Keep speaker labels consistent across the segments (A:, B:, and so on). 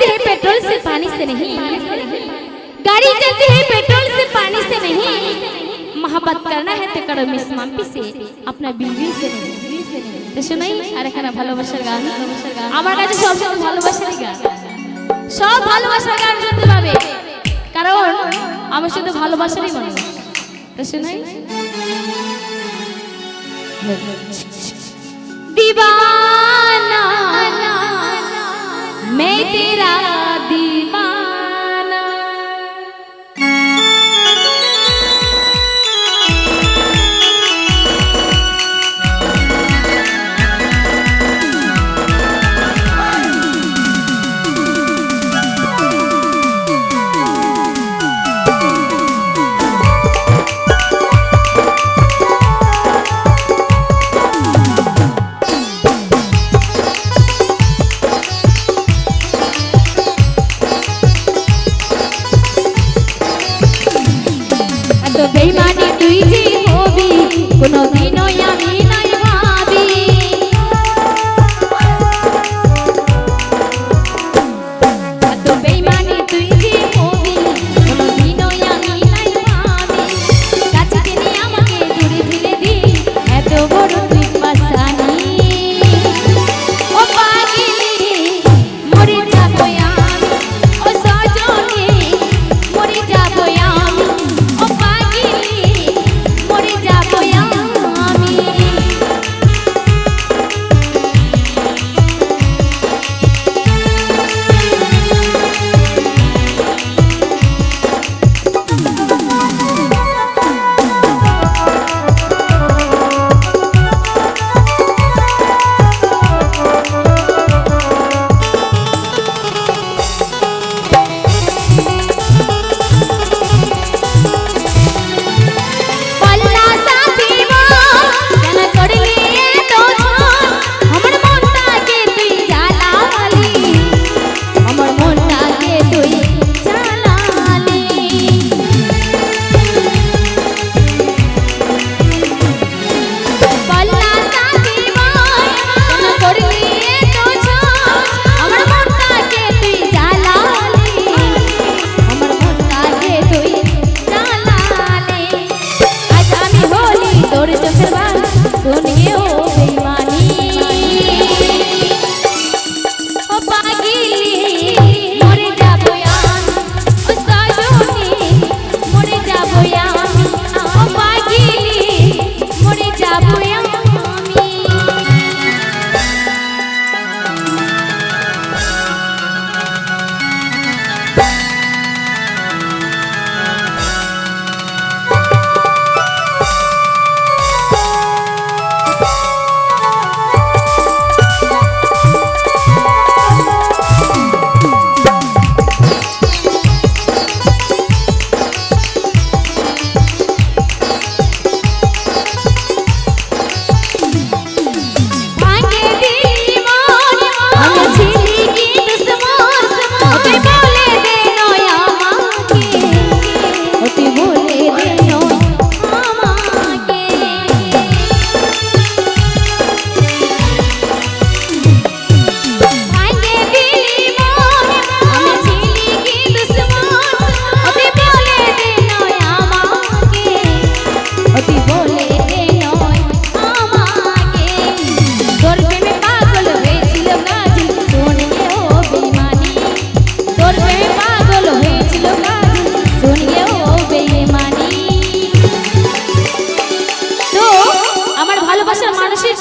A: चलती है पेट्रोल से पानी से नहीं। गाड़ी चलती है पेट्रोल से पानी से नहीं। मोहब्बत करना है तो करो मिस माम्पी से अपना बीवी से नहीं। শোনাই আর এখানে ভালোবাসার গান আমার কাছে সব সব ভালোবাসার গান সব ভালোবাসার গান শুনতে পাবে কারণ আমি শুধু ভালোবাসারই মানুষ শোনাই দিবানা मैं तेरा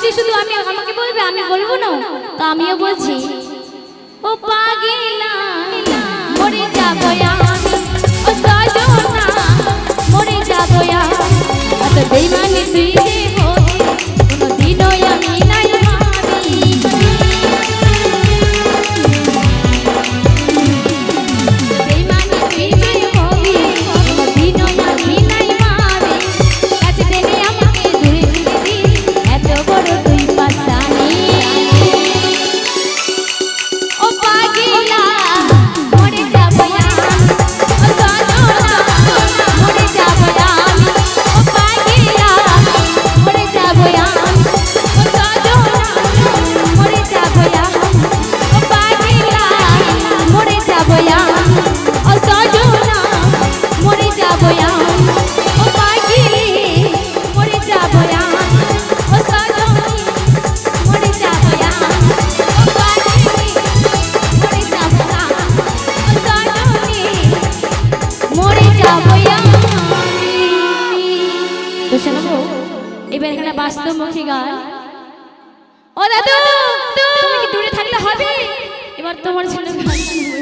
A: বলছি শুধু আমি, আমাকে বলবে, আমি বলব না। তো আমিও বলছি, ও পাগিলা, মরে যাব এবার এখানে বাস্তবমুখী গান। ও দাদু তুমি কি দূরে থাকলে হবে? এবার তোমার ছেলে গান শুনব,